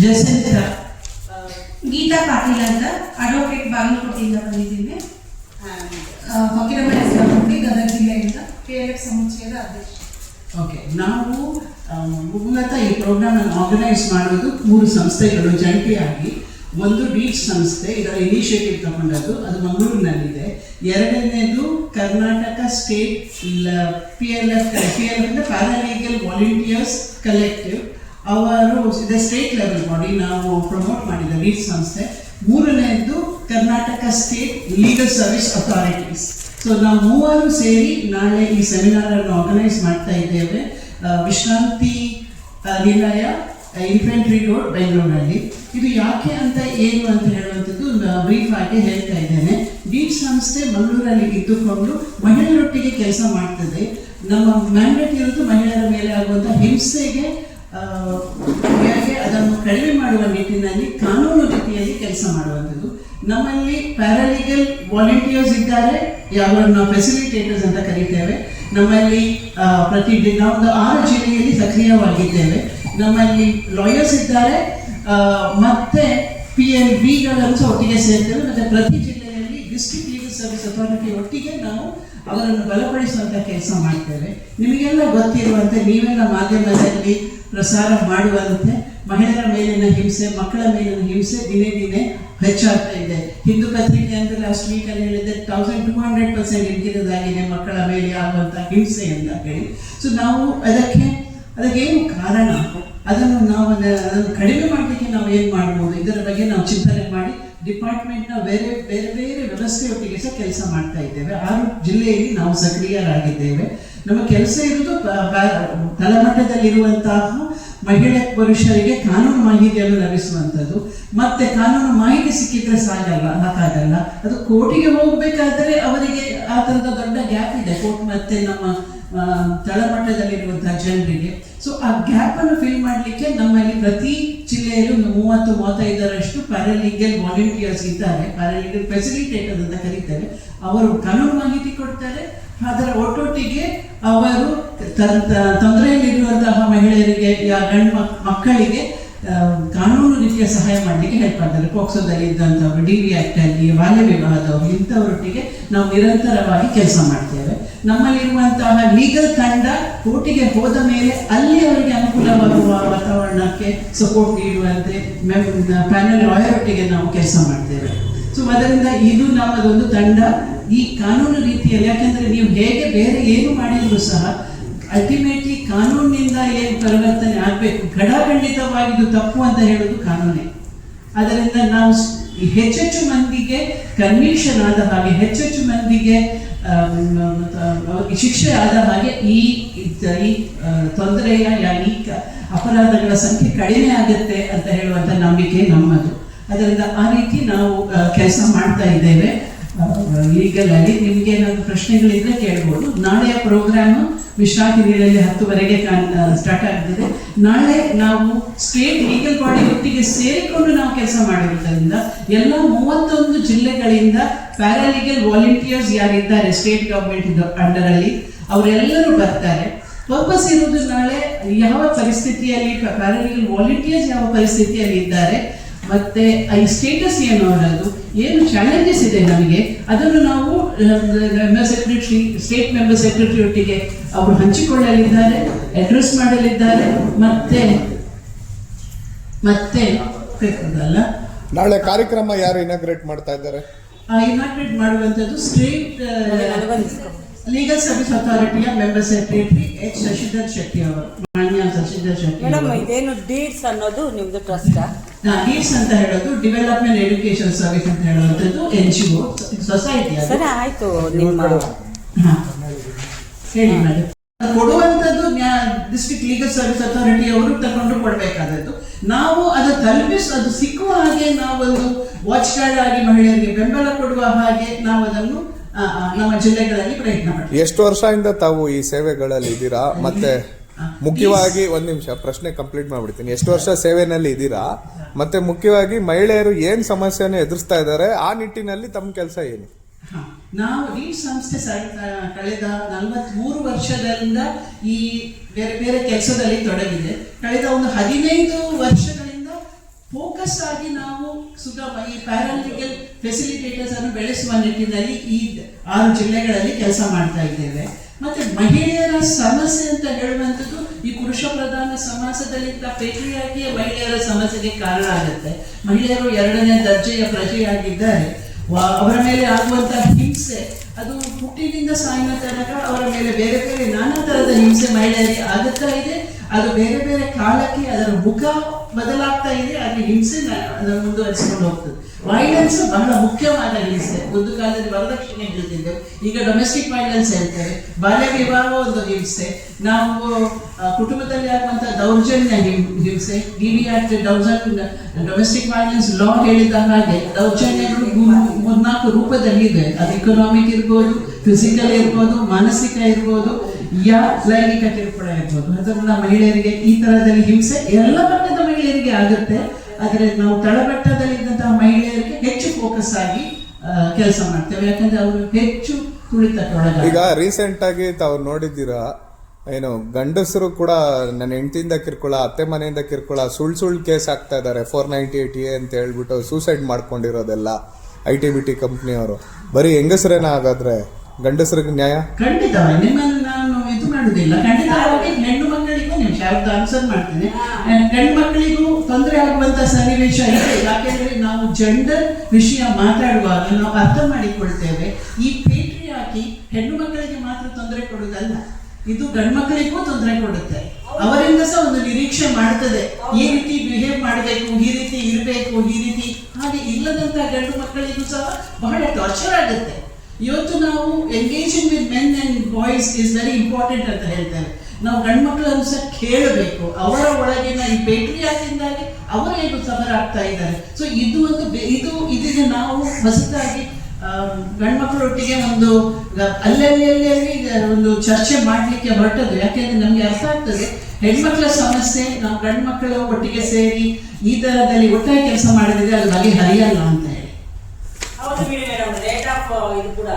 ಜಯಸಂತ್ರ ಗೀತಾ ಪಾಟೀಲ್ ಅಂತ ಅಡ್ವೊಕೇಟ್ ಬಾಗಲಕೋಟೆಯಿಂದ ಬಂದಿದ್ದೀನಿ. ಫಕೀರಮ್ಮ ಹೆಸರು ಗದಗ ಜಿಲ್ಲೆಯಿಂದ ಕೆ ಎಫ್ ಸಮುಚ್ಚಯದ ಅಧ್ಯಕ್ಷ. ಓಕೆ, ನಾವು ಮೂಲತಃ ಈ ಪ್ರೋಗ್ರಾಮ್ ಅನ್ನು ಆರ್ಗನೈಸ್ ಮಾಡೋದು ಮೂರು ಸಂಸ್ಥೆಗಳು. ಜಂಟಿಯಾಗಿ ಒಂದು ಬೀಚ್ ಸಂಸ್ಥೆ, ಇದರ ಇನಿಷಿಯೇಟಿವ್ ತಗೊಂಡದ್ದು ಅದು ಮಂಗಳೂರಿನಲ್ಲಿದೆ. ಎರಡನೇದು Karnataka state P L F P L F paralegal volunteers collective ಅವರು ಇದೆ ಸ್ಟೇಟ್ ಲೆವೆಲ್ ಬಾಡಿ ನಾವು ಪ್ರಮೋಟ್ ಮಾಡಿದ ಲೀಡ್ ಸಂಸ್ಥೆ. ಮೂರನೆಯದು Karnataka state legal service authorities so ನಾವು ಮೂವರು ಸೇರಿ ನಾಳೆ ಈ ಸೆಮಿನಾರ್ ಅನ್ನು ಆರ್ಗನೈಸ್ ಮಾಡ್ತಾ ಇದ್ದೇವೆ. ವಿಶ್ರಾಂತಿ ನಿಲಯ ಇನ್ಫೆಂಟ್ರಿ ರೋಡ್ ಬೆಂಗಳೂರಿನಲ್ಲಿ ಇದು ಯಾಕೆ ಅಂತ ಏನು ಅಂತ ಹೇಳುವಂಥದ್ದು ಬ್ರೀಫ್ ಆಗಿ ಹೇಳ್ತಾ ಇದ್ದೇನೆ. ಬೀಚ್ ಸಂಸ್ಥೆ ಮಂಗಳೂರಲ್ಲಿ ಇದ್ದುಕೊಂಡು ಮಹಿಳೆಯರೊಟ್ಟಿಗೆ ಕೆಲಸ ಮಾಡ್ತದೆ. ನಮ್ಮ ಮ್ಯಾಂಡೇಟ್ ಇರೋದು ಮಹಿಳೆಯರ ಮೇಲೆ ಆಗುವಂಥ ಹಿಂಸೆಗೆ ಹೇಗೆ ಅದನ್ನು ಕಡಿಮೆ ಮಾಡುವ ನಿಟ್ಟಿನಲ್ಲಿ ಕಾನೂನು ರೀತಿಯಲ್ಲಿ ಕೆಲಸ ಮಾಡುವಂಥದ್ದು. ನಮ್ಮಲ್ಲಿ ಪ್ಯಾರಾಲೀಗಲ್ ವಾಲಂಟಿಯರ್ಸ್ ಇದ್ದಾರೆ. ಯಾವಾಗ ನಾವು ಫೆಸಿಲಿಟೇಟರ್ಸ್ ಅಂತ ಕರೀತೇವೆ. ನಮ್ಮಲ್ಲಿ ಪ್ರತಿ ದಿ- ನಾವು ಆರು ಜಿಲ್ಲೆಯಲ್ಲಿ ಸಕ್ರಿಯವಾಗಿದ್ದೇವೆ. ನಮ್ಮಲ್ಲಿ ಲಾಯರ್ಸ್ ಇದ್ದಾರೆ. ಮತ್ತೆ ಪಿ ಎಲ್ ಬಿಗಳನ್ನು ಸಹ ಒಟ್ಟಿಗೆ ಸೇರ್ತೇವೆ. ಮತ್ತೆ ಪ್ರತಿ ಜಿಲ್ಲೆಯಲ್ಲಿ ಡಿಸ್ಟ್ರಿಕ್ಟ್ ಲೀಗಲ್ ಸರ್ವಿಸ್ ಅಥಾರಿಟಿ ಒಟ್ಟಿಗೆ ನಾವು ಅವರನ್ನು ಬಲಪಡಿಸುವಂತ ಕೆಲಸ ಮಾಡ್ತೇವೆ. ನಿಮಗೆಲ್ಲ ಗೊತ್ತಿರುವಂತೆ ನೀವೆಲ್ಲ ಮಾಧ್ಯಮದಲ್ಲಿ ಪ್ರಸಾರ ಮಾಡುವಂತೆ ಮಹಿಳೆಯರ ಮೇಲಿನ ಹಿಂಸೆ, ಮಕ್ಕಳ ಮೇಲಿನ ಹಿಂಸೆ ದಿನೇ ದಿನೇ ಹೆಚ್ಚಾಗ್ತಾ ಇದೆ. ಹಿಂದೂ ಪತ್ರಿಕೆ ಅಂತ ಲಾಸ್ಟ್ ವೀಕ್ ಅಲ್ಲಿ ಹೇಳಿದೆ ತೌಸಂಡ್ ಟೂ ಹಂಡ್ರೆಡ್ ಪರ್ಸೆಂಟ್ ಇಟ್ಟಿರೋದಾಗಿದೆ ಮಕ್ಕಳ ಮೇಲೆ ಆಗುವಂಥ ಹಿಂಸೆ ಅಂತ ಹೇಳಿ. ಸೊ ನಾವು ಅದಕ್ಕೆ, ಅದಕ್ಕೇನು ಕಾರಣ? ಅದನ್ನು ನಾವು ಅದನ್ನು ಕಡಿಮೆ ಮಾಡಲಿಕ್ಕೆ ನಾವು ಏನು ಮಾಡ್ಬೋದು? ಇದರ ಬಗ್ಗೆ ನಾವು ಚಿಂತನೆ ಮಾಡಿ, ಡಿಪಾರ್ಟ್ಮೆಂಟ್ನ ಬೇರೆ ಬೇರೆ ಬೇರೆ ವ್ಯವಸ್ಥೆಯೊಟ್ಟಿಗೆ ಸಹ ಕೆಲಸ ಮಾಡ್ತಾ ಇದ್ದೇವೆ. ಆರು ಜಿಲ್ಲೆಯಲ್ಲಿ ನಾವು ಸಕ್ರಿಯರಾಗಿದ್ದೇವೆ. ನಮ್ಮ ಕೆಲಸ ಇರುವುದು ತಳಮಟ್ಟದಲ್ಲಿರುವಂತಹ ಮಹಿಳೆ ಪುರುಷರಿಗೆ ಕಾನೂನು ಮಾಹಿತಿಯನ್ನು ಲಭಿಸುವಂಥದ್ದು. ಮತ್ತೆ ಕಾನೂನು ಮಾಹಿತಿ ಸಿಕ್ಕಿದ್ರೆ ಸಾಗಲ್ಲ ಸಾಕಾಗಲ್ಲ ಅದು ಕೋರ್ಟಿಗೆ ಹೋಗಬೇಕಾದ್ರೆ ಅವರಿಗೆ ಆ ಥರದ ದೊಡ್ಡ ಗ್ಯಾಪ್ ಇದೆ. ಕೋರ್ಟ್ ಮತ್ತೆ ನಮ್ಮ ತಳಮಟ್ಟದಲ್ಲಿರುವಂತಹ ಜನರಿಗೆ. ಸೊ ಆ ಗ್ಯಾಪ್ ಅನ್ನು ಫಿಲ್ ಮಾಡಲಿಕ್ಕೆ ನಮ್ಮಲ್ಲಿ ಪ್ರತಿ ಜಿಲ್ಲೆಯಲ್ಲೂ ಒಂದು ಮೂವತ್ತು, ಮೂವತ್ತೈದರಷ್ಟು ಪ್ಯಾರಾಲೀಗಲ್ ವಾಲಂಟಿಯರ್ಸ್ ಇದ್ದಾರೆ. ಪ್ಯಾರಾಲೀಗಲ್ ಫೆಸಿಲಿಟೇಟರ್ ಅಂತ ಕರೀತಾರೆ. ಅವರು ಕಾನೂನು ಮಾಹಿತಿ ಕೊಡ್ತಾರೆ. ಅದರ ಒಟ್ಟೊಟ್ಟಿಗೆ ಅವರು ತೊಂದರೆಯಲ್ಲಿರುವಂತಹ ಮಹಿಳೆಯರಿಗೆ, ಯಾ ಗಂಡು ಮಕ್- ಮಕ್ಕಳಿಗೆ ಕಾನೂನು ರೀತಿಯ ಸಹಾಯ ಮಾಡಲಿಕ್ಕೆ ಹೆಲ್ಪ್ ಮಾಡ್ತಾರೆ. ಪೋಕ್ಸೋದಲ್ಲಿ ಇದ್ದಂಥವ್ರು, ಡಿ ವಿ ಆಕ್ಟ್ ಅಲ್ಲಿ, ಬಾಲ್ಯ ವಿವಾಹದವರು, ಇಂಥವರೊಟ್ಟಿಗೆ ನಾವು ನಿರಂತರವಾಗಿ ಕೆಲಸ ಮಾಡ್ತೇವೆ. ನಮ್ಮಲ್ಲಿರುವಂತಹ ಲೀಗಲ್ ತಂಡ ಕೋರ್ಟಿಗೆ ಹೋದ ಮೇಲೆ ಅಲ್ಲಿ ಅವರಿಗೆ ಅನುಕೂಲವಾಗುವ ವಾತಾವರಣಕ್ಕೆ ಸಪೋರ್ಟ್ ನೀಡುವಂತೆ ಪ್ಯಾನಲ್ ಲಾಯರ್ ಒಟ್ಟಿಗೆ ನಾವು ಕೆಲಸ ಮಾಡ್ತೇವೆ. ಸೊ ಅದರಿಂದ ಇದು ನಮ್ಮದೊಂದು ತಂಡ. ಈ ಕಾನೂನು ರೀತಿಯಲ್ಲಿ, ಯಾಕಂದ್ರೆ ನೀವು ಹೇಗೆ ಬೇರೆ ಏನು ಮಾಡಿದ್ರು ಸಹ ಅಲ್ಟಿಮೇಟ್ಲಿ ಕಾನೂನಿನಿಂದ ಏನು ಪರಿವರ್ತನೆ ಆಗಬೇಕು ಖಡಾಖಂಡಿತವಾಗಿ ಇದು ತಪ್ಪು ಅಂತ ಹೇಳೋದು ಕಾನೂನೇ. ಅದರಿಂದ ನಾವು ಹೆಚ್ಚೆಚ್ಚು ಮಂದಿಗೆ ಕನ್ವಿಕ್ಷನ್ ಆದ ಹಾಗೆ, ಹೆಚ್ಚೆಚ್ಚು ಮಂದಿಗೆ ಶಿಕ್ಷೆ ಆದ ಹಾಗೆ ಈ ಈ ತೊಂದರೆಯ ಈ ಅಪರಾಧಗಳ ಸಂಖ್ಯೆ ಕಡಿಮೆ ಆಗುತ್ತೆ ಅಂತ ಹೇಳುವಂತ ನಂಬಿಕೆ ನಮ್ಮದು. ಅದರಿಂದ ಆ ರೀತಿ ನಾವು ಕೆಲಸ ಮಾಡ್ತಾ ಇದ್ದೇವೆ. ಲೀಗಲ್ ಅಲ್ಲಿ ನಿಮ್ಗೆ ಏನಾದ್ರು ಪ್ರಶ್ನೆಗಳಿದ್ರೆ ಕೇಳ್ಬೋದು. ನಾಳೆಯ ಪ್ರೋಗ್ರಾಮ್ ವಿಶ್ರಾಂತಿ ನೀರಲ್ಲಿ ಹತ್ತುವರೆಗೆ ಸ್ಟಾರ್ಟ್ ಆಗ್ತದೆ. ನಾಳೆ ನಾವು ಸ್ಟೇಟ್ ಲೀಗಲ್ ಬಾಡಿ ಒಟ್ಟಿಗೆ ಸೇರಿಕೊಂಡು ನಾವು ಕೆಲಸ ಮಾಡಿರುವುದರಿಂದ ಎಲ್ಲ ಮೂವತ್ತೊಂದು ಜಿಲ್ಲೆಗಳಿಂದ ಪ್ಯಾರಾಲೀಗಲ್ ವಾಲಂಟಿಯರ್ಸ್ ಯಾರಿದ್ದಾರೆ ಸ್ಟೇಟ್ ಗವರ್ಮೆಂಟ್ ಅಂಡರ್ ಅಲ್ಲಿ, ಅವರೆಲ್ಲರೂ ಬರ್ತಾರೆ. ಪರ್ಪಸ್ ಇರುವುದು ನಾಳೆ ಯಾವ ಪರಿಸ್ಥಿತಿಯಲ್ಲಿ ಪ್ಯಾರಾಲೀಗಲ್ ವಾಲಂಟಿಯರ್ಸ್ ಯಾವ ಪರಿಸ್ಥಿತಿಯಲ್ಲಿ ಇದ್ದಾರೆ? ಮತ್ತೆ ಈ ಸ್ಟೇಟಸ್ ಏನು ಅನ್ನೋದು ಏನು ಚಾಲೆಂಜಸ್ ಇದೆ ನಮಗೆ ಅದನ್ನು ನಾವು member secretary state member secretary ಒಟ್ಟಿಗೆ ಅವರು ಹಂಚಿಕೊಳ್ಳಲಿದ್ದಾರೆ ಅಡ್ರೆಸ್ ಮಾಡಲಿದ್ದಾರೆ ಮತ್ತೆ ಮತ್ತೆ ಬೇಕಲ್ಲ ನಾಳೆ ಕಾರ್ಯಕ್ರಮ ಯಾರು ಇನಾಗ್ರೇಟ್ ಮಾಡ್ತಾ ಇದ್ದಾರೆ? ಇನಾಗ್ರೇಟ್ ಮಾಡುವಂಥದ್ದು state legal service ಅಥಾರಿಟಿಯ member secretary H Shashidhar Shetty ಅವರು ಮಾನ್ಯ ಶಶಿಧರ್ ಶೆಟ್ಟಿ ಮೇಡಮ್. ಇದೇನು ಡೀಡ್ಸ್ ಅನ್ನೋದು ನಿಮ್ದು ಟ್ರಸ್ಟ್ ನೀಡ್ಸ್ ಅಂತ ಹೇಳೋದು ಡೆವಲಪ್ಮೆಂಟ್ ಎಜುಕೇಶನ್ ಸರ್ವಿಸ್ ಅಂತ ಹೇಳುವಂಥದ್ದು ಎನ್ ಜಿ ಒ ಸೊಸೈಟಿ ಸರಿ ಆಯ್ತು ನಿಮ್ಮ. ಹೇಳಿ ಮೇಡಮ್ ಕೊಡುವಂಥದ್ದು ಡಿಸ್ಟ್ರಿಕ್ಟ್ ಲೀಗಲ್ ಸರ್ವಿಸ್ ಅಥಾರಿಟಿ ಅವರು ತಗೊಂಡು ಕೊಡಬೇಕಾದದ್ದು. ನಾವು ಅದು ತಲುಪಿಸ್ ಅದು ಸಿಕ್ಕುವ ಹಾಗೆ ನಾವೊಂದು ವಾಚ್ ಗಾರ್ಡ್ ಆಗಿ ಮಹಿಳೆಯರಿಗೆ ಬೆಂಬಲ ಕೊಡುವ ಹಾಗೆ ನಾವು ಅದನ್ನು ನಮ್ಮ ಜಿಲ್ಲೆಗಳಲ್ಲಿ ಪ್ರಯತ್ನ ಮಾಡ್ತೀವಿ. ಎಷ್ಟು ವರ್ಷದಿಂದ ತಾವು ಈ ಸೇವೆಗಳಲ್ಲಿ ಇದ್ದೀರಾ? ಮತ್ತೆ ಮುಖ್ಯವಾಗಿ ಒಂದ್ ನಿಮಿಷ, ಪ್ರಶ್ನೆ ಕಂಪ್ಲೀಟ್ ಮಾಡ್ಬಿಡ್ತೀನಿ. ಎಷ್ಟು ವರ್ಷ ಸೇವೆನಲ್ಲಿ ಇದ್ದೀರಾ? ಮತ್ತೆ ಮುಖ್ಯವಾಗಿ ಮಹಿಳೆಯರು ಏನ್ ಸಮಸ್ಯೆನ ಎದುರಿಸ್ತಾ ಇದ್ದಾರೆ? ಆ ನಿಟ್ಟಿನಲ್ಲಿ ತಮ್ಮ ಕೆಲಸ ಏನು? ನಾವು ಈ ಸಂಸ್ಥೆ ಕಳೆದ ನಲವತ್ಮೂರು ವರ್ಷದಿಂದ ಈ ಬೇರೆ ಬೇರೆ ಕೆಲಸದಲ್ಲಿ ತೊಡಗಿದೆ. ಕಳೆದ ಒಂದು ಹದಿನೈದು ವರ್ಷಗಳಿಂದ ಫೋಕಸ್ ಆಗಿ ನಾವು ಸುಗಮ, ಈ ಪ್ಯಾರಾಲಿಟಿಕಲ್ ಫೆಸಿಲಿಟೇಟರ್ಸ್ ಅನ್ನು ಬೆಳೆಸುವ ನಿಟ್ಟಿನಲ್ಲಿ ಈ ಆರು ಜಿಲ್ಲೆಗಳಲ್ಲಿ ಕೆಲಸ ಮಾಡ್ತಾ ಇದ್ದೇವೆ. ಮತ್ತೆ ಮಹಿಳೆಯರ ಸಮಸ್ಯೆ ಅಂತ ಹೇಳುವಂಥದ್ದು ಈ ಪುರುಷ ಪ್ರಧಾನ ಸಮಾಜದಲ್ಲಿದ್ದ ಪೇಟೆಯಾಗಿಯೇ ಮಹಿಳೆಯರ ಸಮಸ್ಯೆಗೆ ಕಾರಣ ಆಗುತ್ತೆ. ಮಹಿಳೆಯರು ಎರಡನೇ ದರ್ಜೆಯ ಪ್ರಜೆಯಾಗಿದ್ದಾರೆ. ಅವರ ಮೇಲೆ ಆಗುವಂತಹ ಹಿಂಸೆ, ಅದು ಹುಟ್ಟಿನಿಂದ ಸಾಯಿನ ತನಕ ಅವರ ಮೇಲೆ ಬೇರೆ ಬೇರೆ ನಾನಾ ತರಹದ ಹಿಂಸೆ ಮಹಿಳೆಯರಿಗೆ ಆಗುತ್ತಾ ಇದೆ. ಅದು ಬೇರೆ ಬೇರೆ ಕಾಲಕ್ಕೆ ಅದರ ಮುಖ ಬದಲಾಗ್ತಾ ಇದೆ ಅದ್ರ ಹಿಂಸೆ ಮುಂದುವರಿಸಿಕೊಂಡು ಹೋಗ್ತದೆ. ವೈಲೆನ್ಸ್ ಬಹಳ ಮುಖ್ಯವಾದ ಹಿಂಸೆ. ಒಂದು ಕಾಲದಲ್ಲಿ ವರದಕ್ಷಿಣೆ ಹೇಳ್ತಿದ್ದೆವು ಈಗ ಡೊಮೆಸ್ಟಿಕ್ ವೈಲೆನ್ಸ್ ಹೇಳ್ತಾರೆ. ಬಾಲ್ಯ ವಿವಾಹ ಒಂದು ಹಿಂಸೆ. ನಾವು ಕುಟುಂಬದಲ್ಲಿ ಆಗುವಂತಹ ದೌರ್ಜನ್ಯ ಹಿಂಸೆ. D V act domestic violence law ಹೇಳಿದ ಹಾಗೆ ದೌರ್ಜನ್ಯಗಳು ಮೂರು- ಮೂರ್ನಾಲ್ಕು ರೂಪದಲ್ಲಿ ಇದೆ ಅದು ಇಕನಾಮಿಕ್ ಇರ್ಬೋದು ಫಿಸಿಕಲ್ ಇರ್ಬೋದು, ಮಾನಸಿಕ ಇರ್ಬೋದು. ಯಾ ಲೈಂಗಿಕ ಕಿರುಕುಳ ಇರ್ಬೋದು. ಅದರಿಂದ ಮಹಿಳೆಯರಿಗೆ ಈ ತರದಲ್ಲಿ ಹಿಂಸೆ ಎಲ್ಲ ವರ್ಗದ ಮಹಿಳೆಯರಿಗೆ ಆಗುತ್ತೆ. ಆದರೆ ನಾವು ತಳಮಟ್ಟದಲ್ಲಿದ್ದಂತಹ ಮಹಿಳೆಯರಿಗೆ ಹೆಚ್ಚು ಫೋಕಸ್ ಆಗಿ ಕೆಲಸ ಮಾಡ್ತೇವೆ. ಯಾಕಂದ್ರೆ ಅವರು ಹೆಚ್ಚು ತುಳಿತಕ್ಕೊಳಗ ಈಗ ರೀಸೆಂಟ್ ಆಗಿ ತಾವು ನೋಡಿದ್ದೀರಾ ಏನು ಗಂಡಸರು ಕೂಡ ನನ್ನ ಹೆಂಡತಿಯಿಂದ ಕಿರ್ಕೊಳ ಅತ್ತೆ ಮನೆಯಿಂದ ಕಿರ್ಕೊಳ ಸುಳ್ ಸುಳ್ ಕೇಸ್ ಆಗ್ತಾ ಇದ್ದಾರೆ. ಫೋರ್ ನೈಂಟಿ ಏಟ್ ಎ ಅಂತ ಹೇಳ್ಬಿಟ್ಟು ಸೂಸೈಡ್ ಮಾಡ್ಕೊಂಡಿರೋದೆಲ್ಲ ಐ ಟಿ ಬಿ ಟಿ ಕಂಪ್ನಿಯವರು ಬರೀ ಹೆಂಗಸರೇನ ಹಾಗಾದ್ರೆ? ಗಂಡಸರಿಗೆ ನ್ಯಾಯ? ಖಂಡಿತ ಇದು ಮಾಡುದಿಲ್ಲ ಖಂಡಿತವಾಗಿ ಹೆಣ್ಣು ಮಕ್ಕಳಿಗೂ ನಿಮಿಷ ಯಾವ್ದು ಆನ್ಸರ್ ಮಾಡ್ತೇನೆ. ಗಂಡು ಮಕ್ಕಳಿಗೂ ತೊಂದರೆ ಆಗುವಂತ ಸನ್ನಿವೇಶ ಇದೆ. ಯಾಕೆಂದ್ರೆ ನಾವು ಜೆಂಡರ್ ವಿಷಯ ಮಾತಾಡುವಾಗ ನಾವು ಅರ್ಥ ಮಾಡಿಕೊಳ್ತೇವೆ. ಈ ಪೇಟ್ರಿ ಹಾಕಿ ಹೆಣ್ಣು ಮಕ್ಕಳಿಗೆ ಮಾತ್ರ ತೊಂದರೆ ಕೊಡುವುದಲ್ಲ. ಇದು ಗಂಡು ಮಕ್ಕಳಿಗೂ ತೊಂದರೆ ಕೊಡುತ್ತೆ. ಅವರಿಂದ ಸಹ ಒಂದು ನಿರೀಕ್ಷೆ ಮಾಡ್ತದೆ. ಈ ರೀತಿ ಬಿಹೇವ್ ಮಾಡಬೇಕು ಈ ರೀತಿ ಇರಬೇಕು ಈ ರೀತಿ ಹಾಗೆ ಇಲ್ಲದಂತ ಗಂಡು ಮಕ್ಕಳಿಗೂ ಸಹ ಬಹಳ ಟಾರ್ಚರ್ ಆಗುತ್ತೆ. ಇವತ್ತು ನಾವು engaging with men and boys is very important ಅಂತ ಹೇಳ್ತಾರೆ. ನಾವು ಗಂಡು ಮಕ್ಕಳನ್ನು ಸಹ ಕೇಳಬೇಕು. ಅವರ ಒಳಗಿನ ಈ ಪೇಟ್ರಿಯಾದಿಂದಾಗಿ ಅವರೇನು ಆಗ್ತಾ ಇದ್ದಾರೆ. ಸೊ ಇದು ಒಂದು ಇದು ಇದೀಗ ನಾವು ಹೊಸದಾಗಿ ಗಂಡು ಮಕ್ಕಳೊಟ್ಟಿಗೆ ಒಂದು ಅಲ್ಲಲ್ಲಿ ಅಲ್ಲಿ ಅಲ್ಲಿ ಒಂದು ಚರ್ಚೆ ಮಾಡಲಿಕ್ಕೆ ಹೊರಟದ್ದು. ಯಾಕೆಂದ್ರೆ ನಮಗೆ ಅರ್ಥ ಆಗ್ತದೆ, ಹೆಣ್ಮಕ್ಳ ಸಮಸ್ಯೆ, ನಾವು ಗಂಡು ಮಕ್ಕಳು ಒಟ್ಟಿಗೆ ಸೇರಿ ಈ ತರದಲ್ಲಿ ಒಟ್ಟಾಗಿ ಕೆಲಸ ಮಾಡಿದ್ರೆ ಅದು ಬಗೆ ಹರಿಯಲ್ಲ ಅಂತ ಹೇಳಿ. ಹೌದು ಮೇಡಮ್ ರೇಟ್ ಆಫ್ ಇದು ಕೂಡ